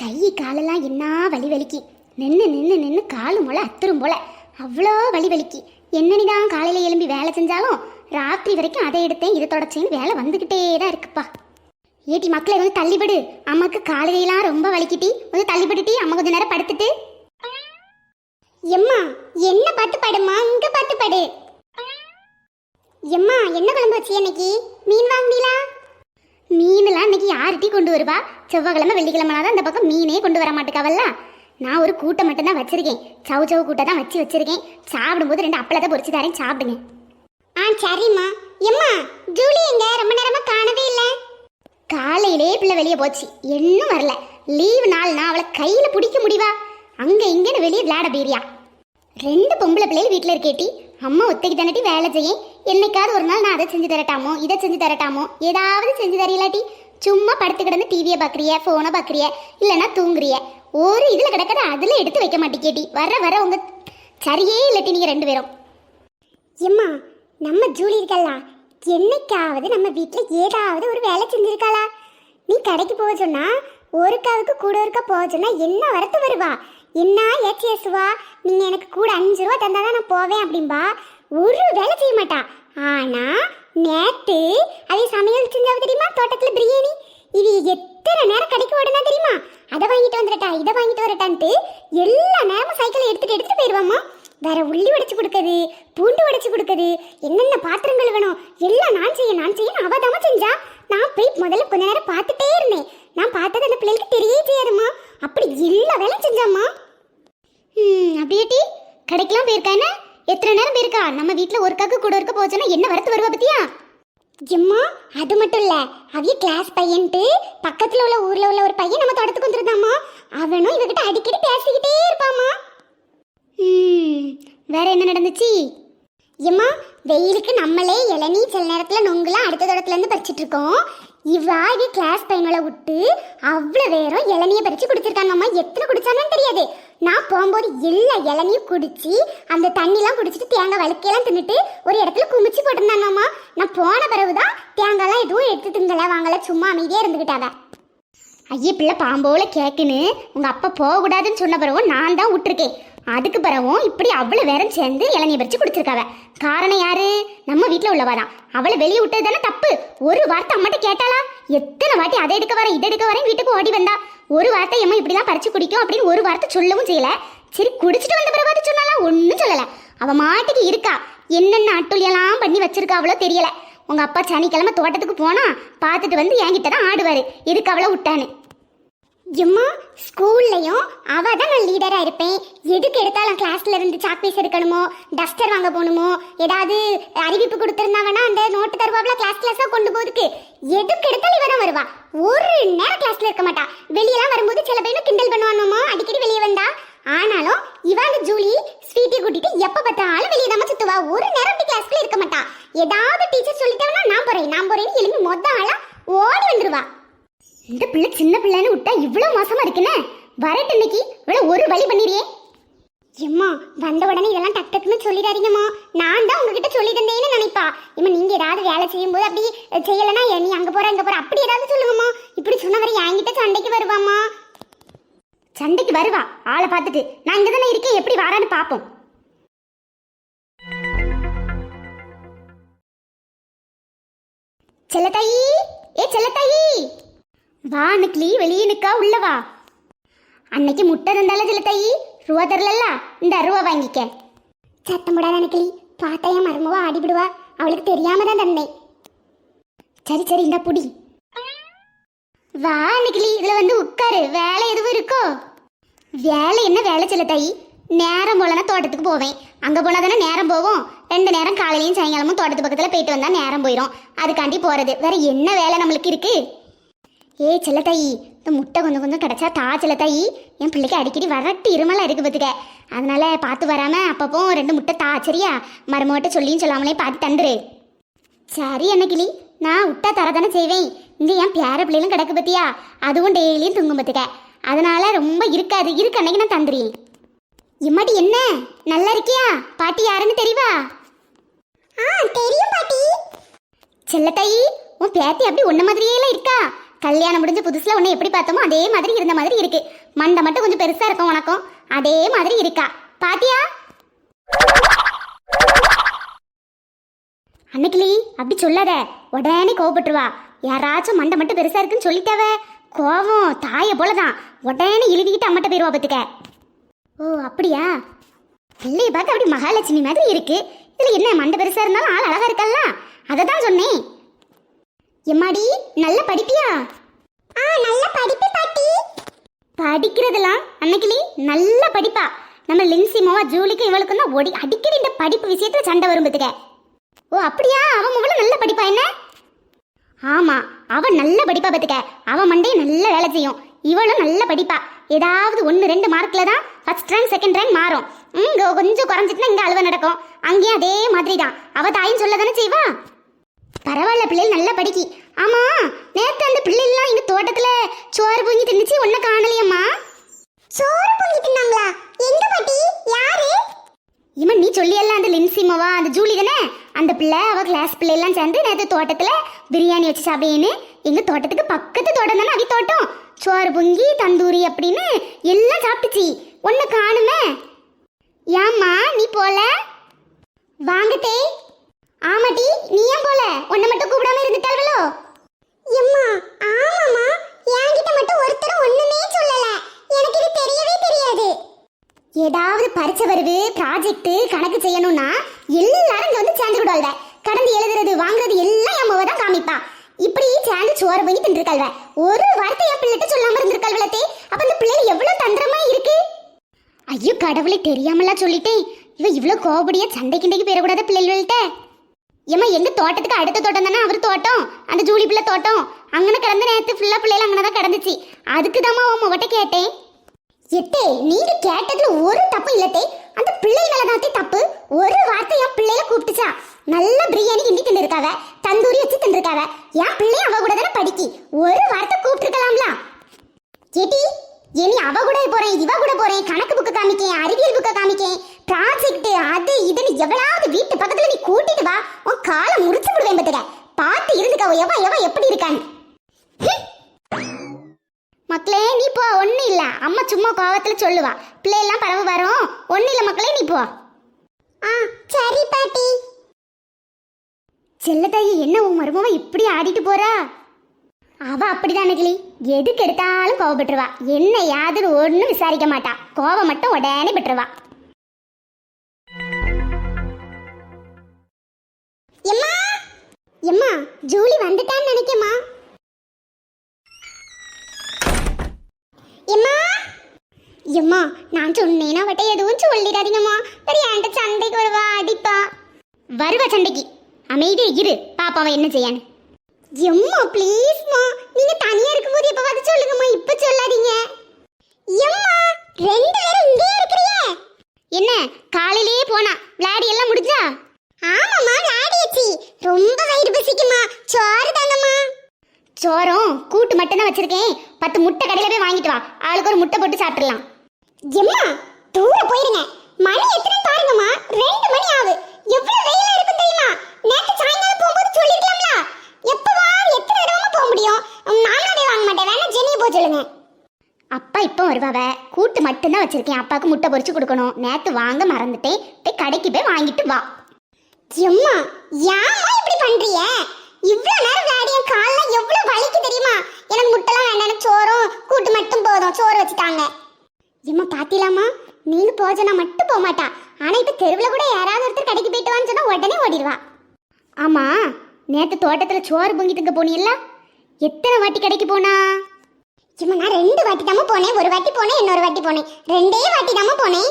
கை காலெல்லாம் என்ன வலி வலிக்கு. நின்று நின்று நின்று காலு முளை அத்துரும் போல. அவ்வளோ வலி வலிக்கு. என்னனி தான் காலையில் எழும்பி வேலை செஞ்சாலும் ராத்திரி வரைக்கும் அதை எடுத்தேன் இதை தொடச்சேன்னு வேலை வந்துக்கிட்டே தான் இருக்குப்பா. ஏட்டி மக்களை வந்து தள்ளிவிடு. அம்மாக்கு காலையெல்லாம் ரொம்ப வலிக்கிட்டி. வந்து தள்ளிவிட்டுட்டி அம்மா கொஞ்ச நேரம் படுத்துட்டு. எம்மா என்ன பாட்டு பாடுமா இங்க பாட்டு பாடு. எம்மா என்ன குழம்பு வச்சு இன்னைக்கு? மீன் வாங்கினீங்களா மீனெல்லாம் இன்னைக்கு யார்ட்டி கொண்டு வருவா? செவ்வாய்க்கிழமை வெள்ளிக்கிழமை அந்த இந்த பக்கம் மீனே கொண்டு வர மாட்டேக்காவல்ல நான் ஒரு கூட்டை மட்டும்தான் வச்சுருக்கேன். வச்சிருக்கேன் சவு சவு கூட்டை தான் வச்சு வச்சிருக்கேன். சாப்பிடும்போது ரெண்டு அப்பளத்தை பொறிச்சு தரேன் சாப்பிடுங்க. ஆ சரிம்மா. எம்மா ஜூலி எங்க? ரொம்ப நேரமா காணவே இல்லை. காலையிலே பிள்ளை வெளியே போச்சு. இன்னும் வரல. லீவு நாள்னா அவளை கையில பிடிக்க முடிவா? அங்க இங்கன்னு வெளியே விளையாட போயிரியா. ரெண்டு பொம்பளை பிள்ளைகள் வீட்டில் இருக்கேட்டி. அம்மா ஒத்தைக்கு தானட்டி வேலை செய்ய என்னைக்காவது ஒரு நாள் நான் அதை செஞ்சு தரட்டாமோ இதை செஞ்சு தரட்டாமோ ஏதாவது செஞ்சு தரீங்களாட்டி சும்மா படுத்து கிடந்து டிவியை பார்க்குறிய ஃபோனை பார்க்குறிய இல்லைன்னா தூங்குறிய. ஒரு இதில் கிடக்கிறத அதில் எடுத்து வைக்க மாட்டேங்கேட்டி வர வர உங்கள் சரியே இல்லாட்டி நீங்கள் ரெண்டு பேரும். எம்மா நம்ம ஜூலி இருக்கல்லா. என்னைக்காவது நம்ம வீட்டில் ஏதாவது ஒரு வேலை செஞ்சிருக்காளா? நீ கடைக்கு போக சொன்னா ஒருக்காவுக்கு கூட ஒருக்கா போக சொன்னா என்ன வரத்து வருவா? என்ன ஏச்சி ஏசுவா நீங்கள் எனக்கு கூட அஞ்சு ரூபா தந்தாதான் நான் போவேன் அப்படின்பா ஒரு வேலை செய்ய மாட்டா. ஆனா நேத்து அதே சமையல் செஞ்சாவது தெரியுமா? தோட்டத்துல பிரியாணி. இது எத்தனை நேரம் கடைக்கு ஓடுனா தெரியுமா? அதை வாங்கிட்டு வந்துடட்டா இதை வாங்கிட்டு வரட்டான்ட்டு எல்லா நேரமும் சைக்கிளை எடுத்துட்டு எடுத்துட்டு போயிடுவாம்மா. வேற உள்ளி உடைச்சு கொடுக்குது பூண்டு உடைச்சு கொடுக்குது என்னென்ன பாத்திரம் கழுவணும் எல்லாம் நான் செய்ய நான் செய்ய அவ தாம செஞ்சா. நான் போய் முதல்ல கொஞ்ச நேரம் பார்த்துட்டே இருந்தேன். நான் பார்த்தது அந்த பிள்ளைகளுக்கு தெரியவே தெரியாதுமா அப்படி எல்லா வேலையும் செஞ்சாம்மா. ம் அப்படியேட்டி கடைக்கெல்லாம் போயிருக்கானே எத்தனை நேரம் இருக்கா நம்ம வீட்டில் ஒரு கூட இருக்க போச்சுன்னா என்ன வரத்து வருவா பத்தியா? எம்மா அது மட்டும் இல்ல. அவிய கிளாஸ் பையன்ட்டு பக்கத்துல உள்ள ஊர்ல உள்ள ஒரு பையன் நம்ம தோட்டத்துக்கு வந்துருந்தாமா அவனும் இவகிட்ட அடிக்கடி பேசிக்கிட்டே இருப்பாமா ம், வேற என்ன நடந்துச்சு? எம்மா வெயிலுக்கு நம்மளே இளநீ சில நேரத்தில் நொங்குலாம் அடுத்த தோட்டத்துலேருந்து பறிச்சிட்டு இருக்கோம். இவா கிளாஸ் பையனோட விட்டு அவ்வளோ வேறும் இளநியை பறித்து குடிச்சிருக்காங்கம்மா. எத்தனை குடிச்சாங்கன்னு தெரியாது. நான் போகும்போது எல்லா இளநியும் குடிச்சு அந்த தண்ணிலாம் குடிச்சிட்டு தேங்காய் வழுக்கையெல்லாம் தின்னுட்டு ஒரு இடத்துல குமிச்சு போட்டிருந்தாங்கம்மா நான் போன பிறகுதான் தேங்காய்லாம் எதுவும் எடுத்து திங்கல வாங்கல சும்மா அமைதியாக இருந்துக்கிட்டாங்க ஐயே பிள்ளை பாம்போல கேட்குன்னு உங்க அப்பா போகக்கூடாதுன்னு சொன்ன பிறகும் நான் தான் விட்டுருக்கேன். அதுக்கு பிறகும் இப்படி அவ்வளோ வேறம் சேர்ந்து இளநீ பறிச்சு குடிச்சிருக்காவ காரணம் யாரு? நம்ம வீட்டில் உள்ளவா தான் அவளை வெளியே விட்டது தானே தப்பு. ஒரு வார்த்தை அம்மாட்ட கேட்டாளா? எத்தனை வாட்டி அதை எடுக்க வரேன் இதை எடுக்க வரேன் வீட்டுக்கு ஓடி வந்தா. ஒரு வார்த்தை எம்மா இப்படி தான் பறிச்சு குடிக்கும் அப்படின்னு ஒரு வார்த்தை சொல்லவும் செய்யல. சரி குடிச்சிட்டு வந்த பிறகு சொன்னாலாம் ஒன்றும் சொல்லலை. அவள் மாட்டுக்கு இருக்கா. என்னென்ன அட்டுழியெல்லாம் பண்ணி வச்சிருக்கா அவ்வளோ தெரியல. உங்கள் அப்பா சனிக்கிழமை தோட்டத்துக்கு போனால் பார்த்துட்டு வந்து என்கிட்ட தான் ஆடுவார். எதுக்கு அவ்வளோ விட்டான்னு? எம்மா ஸ்கூல்லையும் அவ தான் நான் லீடராக இருப்பேன். எதுக்கு எடுத்தாலும் கிளாஸ்ல இருந்து சாக்பீஸ் எடுக்கணுமோ டஸ்டர் வாங்க போகணுமோ ஏதாவது அறிவிப்பு கொடுத்துருந்தாங்கன்னா அந்த நோட்டு தருவாப்ல கிளாஸ் கிளாஸாக கொண்டு போதுக்கு எதுக்கு எடுத்தாலும் இவ தான் வருவா. ஒரு நேரம் கிளாஸ்ல இருக்க மாட்டா. வெளியெல்லாம் வரும்போது சில பேரும் கிண்டல் பண்ணுவானுமா அடிக்கடி வெளியே வந்தா. ஆனாலும் இவாங்க ஜூலி ஸ்வீட்டி கூட்டிட்டு எப்ப பார்த்தாலும் வெளியே தான் சுத்துவா. ஒரு நேரம் அப்படி கிளாஸ்ல இருக்க மாட்டா. ஏதாவது டீச்சர் சொல்லிட்டாங்கன்னா நான் போறேன் நான் போறேன்னு எழுந்து மொத்த ஆளா ஓடி வந்துருவா. இந்த பிள்ளை சின்ன பிள்ளைன்னு விட்டா இவ்வளவு மோசமா இருக்குன்னு வரட்டு இன்னைக்கு. இவ்வளவு ஒரு வழி பண்ணிடுறியே எம்மா வந்த உடனே இதெல்லாம் டக் டக்குன்னு சொல்லிடாதீங்கம்மா. நான் தான் உங்ககிட்ட சொல்லி தந்தேன்னு நினைப்பா. இம்மா நீங்க ஏதாவது வேலை செய்யும்போது அப்படி செய்யலைன்னா நீ அங்க போற அங்க போற? அப்படி ஏதாவது சொல்லுங்கம்மா. இப்படி சொன்னவரை என்கிட்ட சண்டைக்கு வருவாம்மா. சண்டைக்கு வருவா. ஆளை பார்த்துட்டு. நான் இங்க தானே இருக்கேன். எப்படி வாரான்னு பாப்போம் செல்லத்தாயி! ஏ செல்லத்தாயி! வா அன்னைக்கு வெளியே நிக்கா உள்ள வா. அன்னைக்கு முட்டை தந்தால செல்லத்தாயி ரூபா தரலல்ல? இந்த ரூபா வாங்கிக்க. சத்தம் போடாத அன்னைக்கு பார்த்தா என் மருமவா ஆடிவிடுவா. அவளுக்கு தெரியாம தான் தந்தேன். சரி சரி இந்த புடி. வா அன்னைக்கு இதுல வந்து உட்காரு. வேலை எதுவும் இருக்கோ? வேலை என்ன வேலை செல்லத்தாயி நேரம் போலனா தோட்டத்துக்கு போவேன். அங்கே போனால் தானே நேரம் போகும். ரெண்டு நேரம் காலையிலையும் சாயங்காலமும் தோட்டத்து பக்கத்தில் போயிட்டு வந்தால் நேரம் போயிடும் அதுக்காண்டி போகிறது வேற என்ன வேலை நம்மளுக்கு இருக்கு? ஏ செல்லத்தாயி இந்த முட்டை கொஞ்சம் கொஞ்சம் கிடச்சா தா செல்லத்தாயி. என் பிள்ளைக்கு அடிக்கடி வரட்டு இருமலாக இருக்கு பார்த்துக்க அதனால பார்த்து வராமல் அப்பப்போ ரெண்டு முட்டை தா சரியா? மருமகிட்ட சொல்லியும் சொல்லாமலே பார்த்து தந்துரு. சரி அன்னைக்கிளி நான் விட்டா தரதானே செய்வேன். இங்கே என் பேர பிள்ளைகளும் கிடக்கு பத்தியா? அதுவும் டெய்லியும் தூங்கும் பார்த்துக்க அதனால ரொம்ப இருக்காது. இருக்கு அன்னைக்கு நான் தந்துறேன். இம்மாடி என்ன? நல்லா இருக்கியா? பாட்டி யாருன்னு தெரியவா? ஆ தெரியும் பாட்டி. செல்லத்தாயி உன் பேத்தி அப்படி ஒன்ன மாதிரியே இருக்கா? கல்யாணம் முடிஞ்ச புதுசில் உன்னை எப்படி பார்த்தோமோ அதே மாதிரி இருந்த மாதிரி இருக்கு. மண்டை மட்டும் கொஞ்சம் பெருசாக இருக்கும் உனக்கும். அதே மாதிரி இருக்கா. பாத்தியா? அன்னைக்கிளி அப்படி சொல்லாத. உடனே கோவப்பட்டுருவா. யாராச்சும் மண்டை மட்டும் பெருசாக இருக்குன்னு சொல்லிட்டாவ. கோவம் தாயை போலதான். உடனே இழுவிக்கிட்டு அம்மட்ட போயிடுவா பார்த்துக்க ஓ அப்படியா? பிள்ளையை பார்க்க அப்படி மகாலட்சுமி மாதிரி இருக்கு. இதில் என்ன மண்டை பெருசாக இருந்தாலும் ஆள் அழகாக இருக்கல்ல அதை தான் சொன்னேன். எம்மாடி நல்ல படிப்பியா? ஆ நல்ல படிப்பு பாட்டி. படிக்கிறதெல்லாம் அன்னைக்கிளி நல்ல படிப்பா. நம்ம லின்சிமோவா ஜூலிக்கும் இவளுக்கும் தான் ஒடி அடிக்கடி இந்த படிப்பு விஷயத்துல சண்டை வரும் பத்துக்க. ஓ அப்படியா? அவன் முகல நல்ல படிப்பா என்ன? ஆமா அவன் நல்ல படிப்பா பத்துக்க. அவன் மண்டையை நல்ல வேலை செய்யும். இவளும் நல்ல படிப்பா. ஏதாவது ஒன்று ரெண்டு மார்க்ல தான் ஃபர்ஸ்ட் ரேங்க் செகண்ட் ரேங்க் மாறும். இங்க கொஞ்சம் குறைஞ்சிட்டுனா இங்க அழுவ நடக்கும். அங்கேயும் அதே மாதிரி தான் அவ தாயும் சொல்ல தானே செய்வா? பரவாயில்ல பிள்ளைகள் நல்லா படிக்கி. ஆமா நேத்து அந்த பிள்ளைலாம் இங்க தோட்டத்துல சோறு பொங்கி தின்னுச்சு ஒன்ன காணலையம்மா. சோறு பொங்கி தின்னாங்களா? எங்க பாட்டி? யாரு? இவன் நீ சொல்லியல்ல அந்த லின்சிமவா அந்த ஜூலி தானே? அந்த பிள்ளை அவ கிளாஸ் பிள்ளை எல்லாம் சேர்ந்து நேத்து தோட்டத்துல பிரியாணி வச்சு சாப்பிடேன்னு எங்க தோட்டத்துக்கு பக்கத்து தோட்டம் தானே அவி தோட்டம். சோறு பொங்கி தந்தூரி அப்படின்னு எல்லாம் சாப்பிட்டுச்சு. ஒன்னு காணுமே. ஏம்மா நீ போல? வாங்கட்டே ஆமாட்டி நீ ஏன் போல? உன்னை மட்டும் கூப்பிடாம இருந்துட்டார்களோ எம்மா ஆமாமா என்கிட்ட மட்டும் ஒருத்தரும் ஒண்ணுமே சொல்லல. எனக்கு இது தெரியவே தெரியாது. ஏதாவது பரிச்சை வருது ப்ராஜெக்ட் கணக்கு செய்யணும்னா எல்லாரும் இங்க வந்து சேர்ந்து விடுவாள்வ கடந்து எழுதுறது வாங்குறது எல்லாம் என் முக தான் காமிப்பா. இப்படி சேர்ந்து சோறு பண்ணி தின்றுக்கல்வ ஒரு வார்த்தை என் பிள்ளைகிட்ட சொல்லாம இருந்திருக்கல்வலத்தே அப்ப இந்த பிள்ளை எவ்வளவு தந்திரமா இருக்கு? ஐயோ கடவுளை தெரியாமலா சொல்லிட்டேன் இவ இவ்வளவு கோபடியா சண்டை கிண்டைக்கு பிள்ளைகள்கிட்ட ஏமா எங்க தோட்டத்துக்கு அடுத்த தோட்டம் தானே அவர் தோட்டம்? அந்த ஜூலி பிள்ளை தோட்டம். அங்கன கிடந்த நேரத்து ஃபுல்லா பிள்ளைகள் அங்கன தான் கிடந்துச்சு. அதுக்கு தாம்மா உன் முகட்ட கேட்டேன். எத்தே நீங்க கேட்டதுல ஒரு தப்பு இல்லத்தே அந்த பிள்ளை மேலதான் தப்பு. ஒரு வார்த்தை என் பிள்ளைய கூப்பிட்டுச்சா. நல்ல பிரியாணி கிண்டி தின்னுருக்காவ தந்தூரி வச்சு தின்னுருக்காவ. என் பிள்ளை அவ கூட தானே படிக்கி. ஒரு வார்த்தை கூப்பிட்டுருக்கலாம்ல. கேட்டி இனி அவ கூட போறேன் இவ கூட போறேன் கணக்கு புக்கு காமிக்கேன் அறிவியல் புக்கை காமிக்கேன். ப்ராஜெக்ட் அது இதுன்னு எவ்வளவு வீட்டு பக்கத்துல நீ கூட்டிட்டு வா. உன் காலை முறிச்சு விடுவேன் பத்துக்க. பார்த்து இருந்துக்க எவ எவ எப்படி இருக்கான்னு. மக்களே நீ போ ஒன்றும் இல்லை. அம்மா சும்மா கோவத்தில் சொல்லுவா. பிள்ளையெல்லாம் பரவ வரும். ஒன்றும் இல்லை மக்களே நீ போ. ஆ சரி பாட்டி. செல்லத்தாயி என்ன உன் மருமவ இப்படி ஆடிட்டு போறா? அவ அப்படிதான் கிளி எதுக்கு எடுத்தாலும் கோவப்பட்டுருவா. என்ன யாதுன்னு ஒன்றும் விசாரிக்க மாட்டா. கோவம் மட்டும் உடனே பெற்றுருவா. ஜூலி வந்துட்டான்னு நினைக்கமா எம்மா? எம்மா நான் சொன்னேன் அவட்ட எதுவும் சொல்லிடாதீங்கம்மா. பெரிய என்கிட்ட சண்டைக்கு வருவா அடிப்பா. வருவா சண்டைக்கு. அமைதியா இரு பாப்பா அவன் என்ன செய்யான்னு. எம்மா ப்ளீஸ்மா நீங்க தனியா இருக்கும்போது எப்ப வந்து சொல்லுங்கம்மா இப்ப சொல்லாதீங்க. எம்மா ரெண்டு பேரும் இங்கேயே இருக்கிறீங்க என்ன காலையிலேயே போனா விளையாடி எல்லாம் முடிஞ்சா? ஆமாம்மா ரொம்ப வயிறு பசிக்குமா? சோறு தாங்கம்மா. சோறும் கூட்டு மட்டும் தான் வச்சிருக்கேன். பத்து முட்டை கடையில போய் வாங்கிட்டு வா. ஆளுக்கு ஒரு முட்டை போட்டு சாப்பிடலாம் எம்மா தூர போயிருங்க. மணி எத்தனை பாருங்கம்மா. ரெண்டு மணி ஆகுது எவ்வளவு வெயிலா இருக்கும் தெரியுமா? நேத்து சாயங்காலம் போகும்போது சொல்லிருக்கலாம்ல எப்ப எத்தனை இடமா போக முடியும்? நானே வாங்க மாட்டேன். வேணா ஜெனியை போக சொல்லுங்க. அப்பா இப்போ வருவாவ. கூட்டு மட்டும்தான் வச்சிருக்கேன். அப்பாவுக்கு முட்டை பொறிச்சு கொடுக்கணும். நேத்து வாங்க மறந்துட்டேன். போய் கடைக்கு போய் வாங்கிட்டு வா. எம்மா ஏம்மா இப்படி பண்றிய இவ்வளவு நேரம் விளையாடிய கால்ல எவ்வளவு வலிக்கு தெரியுமா? எனக்கு முட்டைலாம் வேண்டாம் சோறும் கூட்டு மட்டும் போதும் சோறு வச்சுட்டாங்க. எம்மா பாத்திலாமா நீங்க போஜனா மட்டும் போக மாட்டா. ஆனா இப்ப தெருவில் கூட யாராவது ஒருத்தர் கடைக்கு போயிட்டு வான்னு சொன்னா உடனே ஓடிடுவா. ஆமா நேத்து தோட்டத்துல சோறு பொங்கி போனீல்ல எத்தனை வாட்டி கடைக்கு போனா? இம்மா நான் ரெண்டு வாட்டி தாம்மா போனேன். ஒரு வாட்டி போனேன் இன்னொரு வாட்டி போனேன். ரெண்டே வாட்டி தாம போனேன்.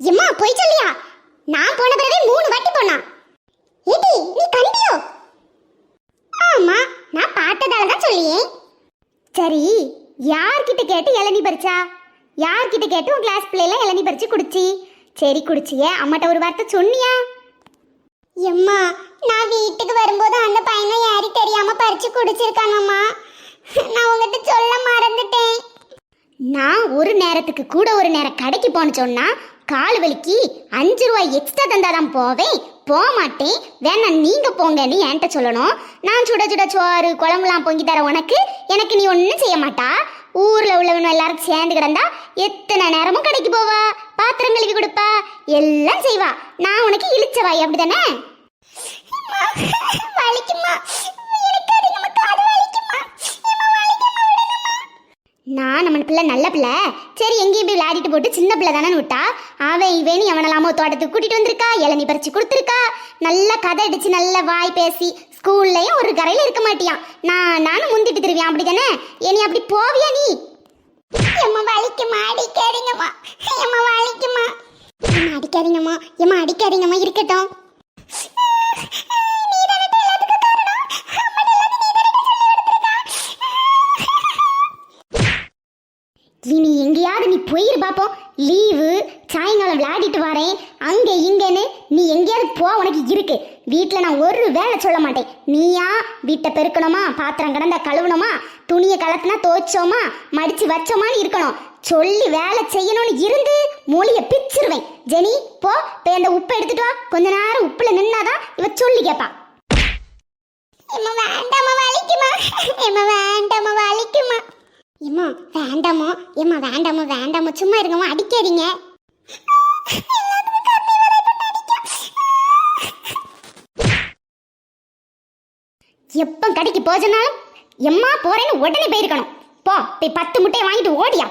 எம்மா போய் சொல்லியா? நான் போன பிறகு மூணு வாட்டி போனா. ஏடி நீ கண்டியோ? ஆமா நான் பார்த்ததால தான் சொல்லியே. சரி யார்கிட்ட கேட்டு இளநீ பறிச்சா? யார்கிட்ட கேட்டு உன் கிளாஸ் பிள்ளைல இளநீ பறிச்சு குடிச்சி? சரி குடிச்சியே அம்மாட்ட ஒரு வார்த்தை சொன்னியா? எம்மா நான் வீட்டுக்கு வரும்போது அந்த பையனை யாரி தெரியாம பறிச்சு குடிச்சிருக்காங்கம்மா நான் உங்ககிட்ட சொல்ல மறந்துட்டேன். நான் ஒரு நேரத்துக்கு கூட ஒரு நேரம் கடைக்கு போன சொன்னா கால் வலிக்கு அஞ்சு ரூபாய் எக்ஸ்ட்ரா தந்தாதான் போவேன். போக மாட்டேன் வேணா நீங்க போங்கன்னு என்கிட்ட சொல்லணும். நான் சுட சுட சோறு குழம்புலாம் பொங்கி தர உனக்கு எனக்கு நீ ஒன்றும் செய்ய மாட்டா. ஊர்ல உள்ளவனும் எல்லாரும் சேர்ந்து கிடந்தா எத்தனை நேரமும் கடைக்கு போவா. பாத்திரம் கழுவி கொடுப்பா. எல்லாம் செய்வா. நான் உனக்கு இழிச்சவாய் அப்படிதானே? நான் நம்ம பிள்ளை நல்ல பிள்ளை. சரி எங்கேயும் போய் விளையாடிட்டு போட்டு சின்ன பிள்ளை தானே விட்டா. அவன் இவன் எவனெல்லாமோ தோட்டத்துக்கு கூட்டிட்டு வந்திருக்கா இளநி பறிச்சு கொடுத்துருக்கா. நல்ல கதை அடிச்சு நல்ல வாய் பேசி ஸ்கூல்லையும் ஒரு கரையில இருக்க மாட்டியான் நான் நானும் முந்திட்டு திருவியான் அப்படி தானே இனி அப்படி போவியா நீ? எம்மா வலிக்குமா? அடிக்காதீங்கம்மா. எம்மா வலிக்குமா? எம்மா அடிக்காதீங்கம்மா. எம்மா அடிக்காதீங்கம்மா. இருக்கட்டும் இனி எங்கேயாவது நீ போயிரு பாப்போம் லீவு சாயங்காலம் விளையாடிட்டு வரேன் அங்க இங்கன்னு நீ எங்கேயாவது போ உனக்கு இருக்கு வீட்டில் நான் ஒரு வேலை சொல்ல மாட்டேன் நீயா? வீட்டை பெருக்கணுமா? பாத்திரம் கிடந்தா கழுவணுமா? துணியை கலத்துனா துவைச்சோமா? மடிச்சு வச்சோமான்னு இருக்கணும். சொல்லி வேலை செய்யணும்னு இருந்து மூலியை பிச்சிருவேன். ஜெனி போ போய் அந்த உப்பை எடுத்துட்டு வா. கொஞ்ச நேரம் உப்புல நின்னாதான் இவ சொல்லி கேப்பா. எம்மா வேண்டாமா வலிக்குமா? எம்மா வேண்டாமா வலிக்குமா? எம்மா வேண்டாமோ எம்மா வேண்டாமோ வேண்டாமோ சும்மா இருங்கம்மா அடிக்காதீங்க. எப்போ கடைக்கு போஜனாலும் எம்மா போறேன்னு உடனே போயிருக்கணும். போ போய் பத்து முட்டையை வாங்கிட்டு ஓடியா.